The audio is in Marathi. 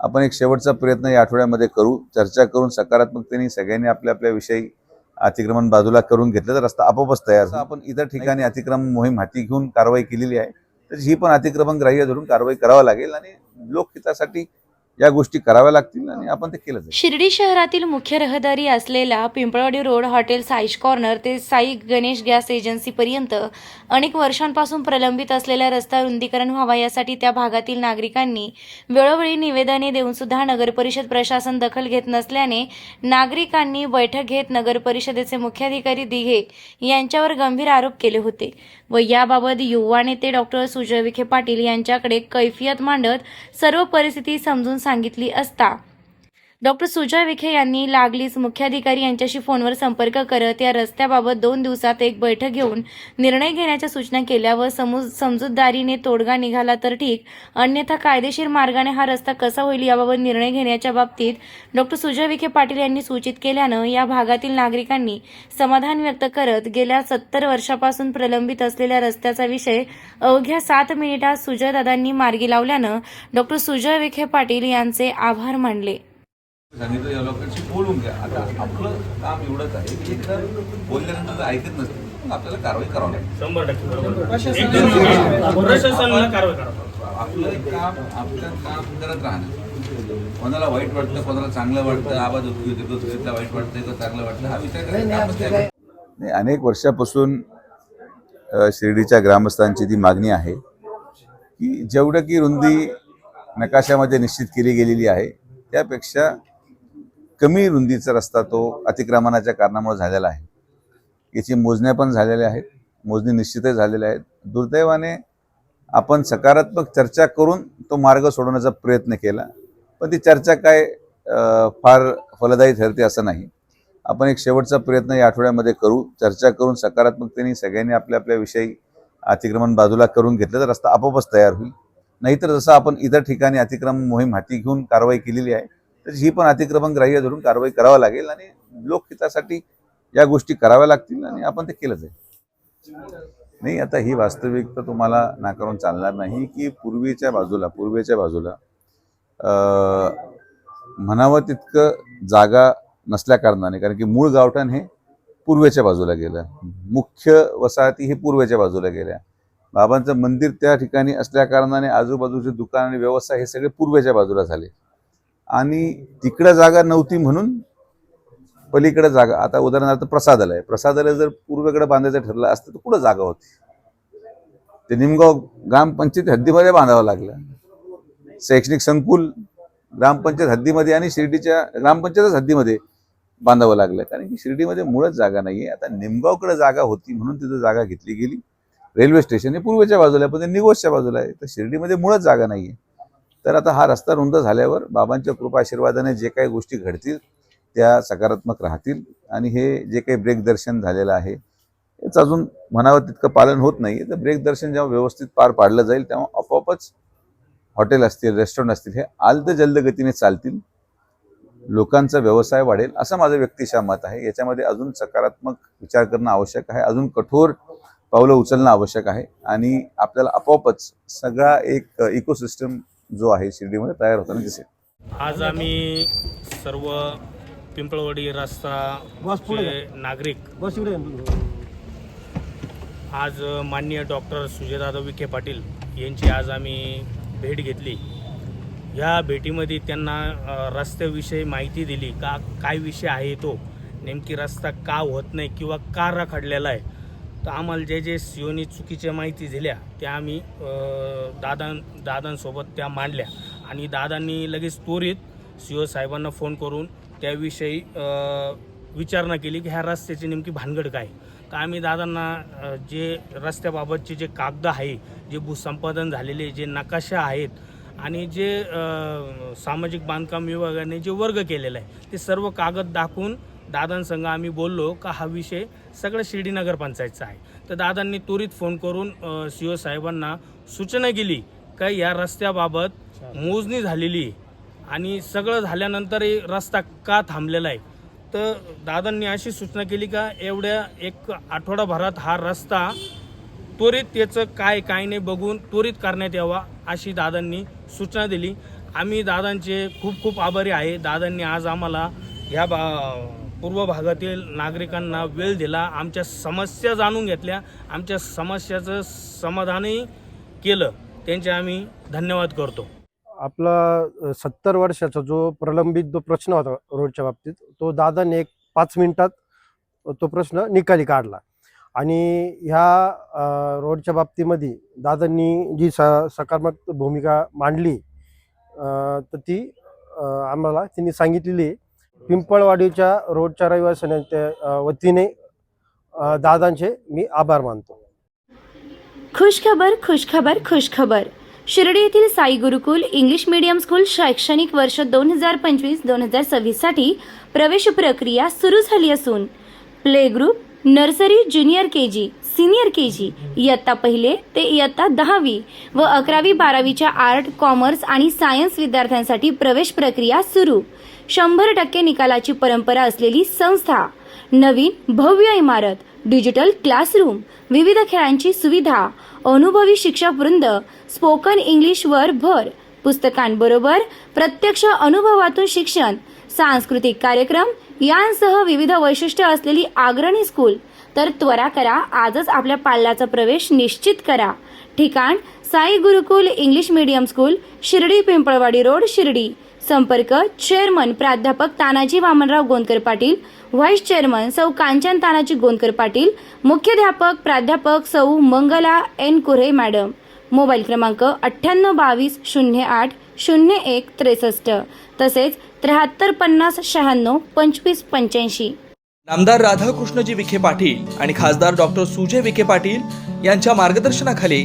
आपण एक शेवटचा प्रयत्न या आठवड्यामध्ये करू. चर्चा करून सकारात्मकतेने सगळ्यांनी आपल्या आपल्या विषयी अतिक्रमण बाजूला करून घेतलं तर रस्ता आपोआपच तयार आपण इतर ठिकाणी अतिक्रमण मोहीम हाती घेऊन कारवाई केलेली आहे. तर ही पण अतिक्रमण ग्राह्य धरून कारवाई करावी लागेल आणि लोकहितासाठी या गोष्टी कराव्या लागतील आणि आपण ते केलं शिर्डी शहरातील मुख्य रहदारी असलेला Pimpalwadi road hotel Saish corner ते साई गणेश गॅस एजन्सीपर्यंत अनेक वर्षांपासून प्रलंबित असलेला रस्ता रुंदीकरण व्हावा यासाठी त्या भागातील नागरिकांनी वेळोवेळी निवेदने देऊन सुद्धा नगरपरिषद प्रशासन दखल घेत नसल्याने नागरिकांनी बैठक घेत नगरपरिषदेचे मुख्याधिकारी दिघे यांच्यावर गंभीर आरोप केले होते व याबाबत युवा नेते डॉक्टर सुजय विखे पाटील यांच्याकडे कैफियत मांडत सर्व परिस्थिती समजून सांगितली असता. डॉक्टर सुजय विखे यांनी लागलीच मुख्याधिकारी यांच्याशी फोनवर संपर्क करत या रस्त्याबाबत दोन दिवसात एक बैठक घेऊन निर्णय घेण्याच्या सूचना केल्या व समजूतदारीने तोडगा निघाला तर ठीक. अन्यथा कायदेशीर मार्गाने हा रस्ता कसा होईल याबाबत निर्णय घेण्याच्या बाबतीत डॉक्टर सुजय विखे पाटील यांनी सूचित केल्यानं या भागातील नागरिकांनी समाधान व्यक्त करत गेल्या सत्तर वर्षापासून प्रलंबित असलेल्या रस्त्याचा विषय अवघ्या सात मिनिटात सुजयदादांनी मार्गी लावल्यानं डॉक्टर सुजय विखे पाटील यांचे आभार मानले. सांगितलं या लोकांशी बोलून घ्या. आता आपलं काम एवढंच आहे की जर बोलल्यानंतर जर ऐकत नसतील मग आपल्याला कारवाई करावी लागेल. शंभर टक्के बरोबर. एकदम प्रशासनाला कारवाई करा आपलं काम आपलं काम करत राहणं. कोणाला वाईट वाटतं कोणाला चांगलं वाटतं आवाज दुसरीला वाईट वाटतं का चांगलं वाटतं हा विचार नाही अनेक वर्षापासून शिर्डीच्या ग्रामस्थांची ती मागणी आहे की जेवढं की रुंदी नकाशामध्ये निश्चित केली गेलेली आहे त्यापेक्षा कमी रुंदीचा रस्ता तो अतिक्रमणाच्या कारणामुळे झालेला आहे. याची मोजण्या पण झालेल्या आहेत. मोजणी निश्चितच झालेल्या आहेत. दुर्दैवाने आपण सकारात्मक चर्चा करून तो मार्ग सोडवण्याचा प्रयत्न केला. पण ती चर्चा काय फार फलदायी ठरते असं नाही. आपण एक शेवटचा प्रयत्न या आठवड्यामध्ये करू. चर्चा करून सकारात्मकतेने सगळ्यांनी आपल्या आपल्या विषयी अतिक्रमण बाजूला करून घेतलं तर रस्ता आपोआपच तयार होईल. नाहीतर जसं आपण इतर ठिकाणी अतिक्रमण मोहीम हाती घेऊन कारवाई केलेली आहे तर ही पण अतिक्रमण ग्राह्य धरून कारवाई करावी लागेल आणि लोकहितासाठी या गोष्टी कराव्या लागतील आणि आपण ते केलं जाईल नाही आता ही वास्तविकता तुम्हाला नाकारून चालणार नाही की पूर्वीच्या बाजूला पूर्वेच्या बाजूला म्हणावं तितकं जागा नसल्या कारणाने कारण की मूळ गावठाण हे पूर्वेच्या बाजूला गेलं. मुख्य वसाहती हे पूर्वेच्या बाजूला गेल्या. बाबांचं मंदिर त्या ठिकाणी असल्या कारणाने आजूबाजूचे दुकान आणि व्यवसाय हे सगळे पूर्वेच्या बाजूला झाले. आणि तिकडं जागा नव्हती म्हणून पलीकडे जागा आता उदाहरणार्थ प्रसादालय. प्रसादालय जर पूर्वेकडे बांधायचं ठरलं असतं तर कुठं जागा होती? ते निमगाव ग्रामपंचायत हद्दीमध्ये बांधावं लागलं. शैक्षणिक संकुल ग्रामपंचायत हद्दीमध्ये आणि शिर्डीच्या ग्रामपंचायतच हद्दीमध्ये बांधावं लागलं. कारण की शिर्डीमध्ये मुळच जागा नाही आहे आता निमगावकडे जागा होती म्हणून तिथं जागा घेतली गेली. रेल्वे स्टेशन हे पूर्वेच्या बाजूला आहे पण ते निगोजच्या बाजूला आहे. तर शिर्डीमध्ये मुळच जागा नाही आहे तर आता हा रस्ता रुंद झाल्यावर बाबांच्या कृपा आशीर्वादाने जे काही गोष्टी घडतील त्या सकारात्मक राहतील. आणि हे जे काही ब्रेक दर्शन झालेलं आहे हेच अजून म्हणावं तितकं पालन होत नाही. तर ब्रेक दर्शन जेव्हा व्यवस्थित पार पाडलं जाईल तेव्हा आपोआपच हॉटेल असतील रेस्टॉरंट असतील हे आलत जलद गतीने चालतील. लोकांचा व्यवसाय वाढेल असं माझं व्यक्तिशः मत आहे. याच्यामध्ये अजून सकारात्मक विचार करणं आवश्यक आहे. अजून कठोर पावलं उचलणं आवश्यक आहे. आणि आपल्याला आपोआपच सगळा एक इकोसिस्टम जो आहे शिर्डीमध्ये तयार होताना दिसेल. आज आम्ही सर्व पिंपळवाडी रस्ताचे नागरिक आज माननीय डॉक्टर सुजयदादा विखे पाटील यांची आज आम्ही भेट घेतली. या भेटीमध्ये त्यांना रस्त्याविषयी माहिती दिली का काय विषय आहे तो नेमकी रस्ता का होत नाही किंवा का रखडलेला आहे तर आम्हाला जे जे सीओनी चुकीच्या माहिती दिल्या त्या आम्ही दादां दादा दादांसोबत त्या मांडल्या. आणि दादांनी लगेच त्वरित सी ओ साहेबांना फोन करून त्याविषयी विचारणा केली की ह्या रस्त्याची नेमकी भानगड काय तर आम्ही दादांना जे रस्त्याबाबतचे जे कागद आहे जे भूसंपादन झालेले जे नकाशा आहेत आणि जे सामाजिक बांधकाम विभागाने जे वर्ग केलेला आहे ते सर्व कागद दाखवून दादांसंग आम्ही बोललो का हा विषय सगळं शिर्डी नगरपंचायतचा आहे. तर दादांनी त्वरित फोन करून सी ओ साहेबांना सूचना केली का या रस्त्याबाबत मोजणी झालेली आहे आणि सगळं झाल्यानंतरही रस्ता का थांबलेला आहे. तर दादांनी अशी सूचना केली का एवढ्या एक आठवडाभरात हा रस्ता त्वरित त्याचं काय काय नाही बघून त्वरित करण्यात यावा अशी दादांनी सूचना दिली. आम्ही दादांचे खूप खूप आभारी आहे. दादांनी आज आम्हाला ह्या बा पूर्व भागातील नागरिकांना वेळ दिला आमच्या समस्या जाणून घेतल्या आमच्या समस्याचं समाधानही केलं. त्यांचे आम्ही धन्यवाद करतो. आपला सत्तर वर्षाचा जो प्रलंबित जो प्रश्न होता रोडच्या बाबतीत तो दादाने एक पाच मिनिटात तो प्रश्न निकाली काढला. आणि ह्या रोडच्या बाबतीमध्ये दादांनी जी स सकारात्मक भूमिका मांडली तर ती आम्हाला त्यांनी सांगितलेली आहे. पिंपळवाडीच्या रोडच्या रहिवाशांच्या वतीने दादांचे मी आभार मानतो. खुशखबर खुशखबर खुशखबर. शिर्डी येथील Sai Gurukul English medium school शैक्षणिक वर्ष दोन हजार पंचवीस दोन हजार सव्वीससाठी प्रवेश प्रक्रिया सुरू झाली असून play group nursery junior K G senior K G इयत्ता पहिले ते इयत्ता दहावी व अकरावी बारावीच्या आर्ट कॉमर्स आणि सायन्स विद्यार्थ्यांसाठी प्रवेश प्रक्रिया सुरू. शंभर टक्के निकालाची परंपरा असलेली संस्था नवीन भव्य इमारत डिजिटल क्लासरूम विविध खेळांची सुविधा अनुभवी शिक्षक वृंद स्पोकन इंग्लिशवर भर पुस्तकांबरोबर प्रत्यक्ष अनुभवातून शिक्षण सांस्कृतिक कार्यक्रम यांसह विविध वैशिष्ट्य असलेली अग्रणी स्कूल. तर त्वरा करा आजच आपल्या पाल्याचा प्रवेश निश्चित करा. ठिकाण Sai Gurukul English medium school Shirdi Pimpalwadi road Shirdi. संपर्क चेअरमन प्राध्यापक तानाजी वामनराव गोंदकर पाटील व्हाईस चेअरमन सौ कांचन तानाजी गोंदकर पाटील मुख्याध्यापक प्राध्यापक सौ Mangala N Kure madam. Mobile क्रमांक अठ्ठ्याण्णव बावीस शून्य आठ शून्य एक त्रेसष्ट. तसेच त्र्याहत्तर पन्नास शहाण्णव पंचवीस पंच्याऐंशी. नामदार राधाकृष्णजी विखे पाटील आणि खासदार डॉक्टर सुजय विखे पाटील यांच्या मार्गदर्शनाखाली